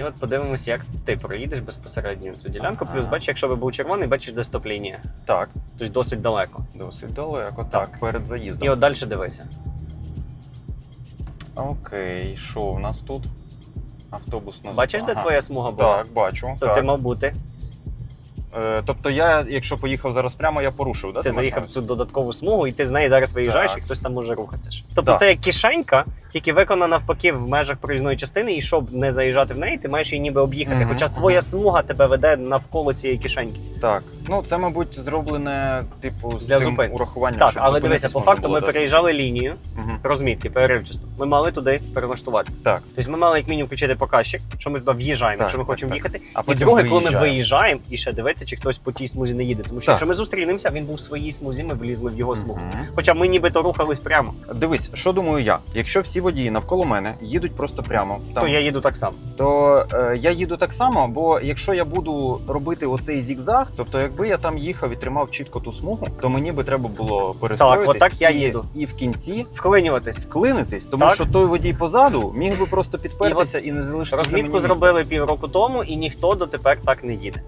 І от подивимось, як ти проїдеш безпосередньо цю ділянку. Ага. Плюс бачиш, якщо би був червоний, бачиш, де стоп-лінія. Так, Тобто досить далеко. досить далеко. Так, перед заїздом. І от далі дивися. Окей, що у нас тут? Автобусна Бачиш, де твоя смуга була? Так, бачу. То так. ти мав бути. Е, тобто я, якщо поїхав зараз прямо, я порушив, да? Ти заїхав в цю додаткову смугу, і ти з неї зараз виїжджаєш, Так. і хтось там може рухатися. Тобто Так. це як кишенька, тільки виконана навпаки в межах проїзної частини, і щоб не заїжджати в неї, ти маєш її ніби об'їхати. Мгм, Хоча твоя смуга тебе веде навколо цієї кишеньки. Так. Ну, це, мабуть, зроблене, типу, з Для тим зупинки. урахуванням. Так, щоб але дивися, по факту ми переїжджали лінію Мгм. розмітки переривчасто. Ми мали туди перелаштуватися. Так. Тобто ми мали як мінімум включити показчик, що ми туди в'їжджаємо, якщо ми хочемо так. їхати. А І друге, коли ми виїжджаємо, і ще дивитися, чи хтось по тій смузі не їде. Тому що Так. якщо ми зустрінемося, він був в своїй смузі, ми влізли в його смугу. Мгм. Хоча ми нібито рухались прямо, Дивись, що думаю я. Якщо всі водії навколо мене їдуть просто прямо, там, то я їду так само. то е, я їду так само, бо якщо я буду робити оцей зігзаг, тобто якби я там їхав і тримав чітко ту смугу, то мені би треба було перестроїтись отак я і, їду. і в кінці Вклинюватись. вклинитись, тому Так. що той водій позаду міг би просто підпертися і, не залишити Розмітку зробили півроку тому, і ніхто дотепер так не їде.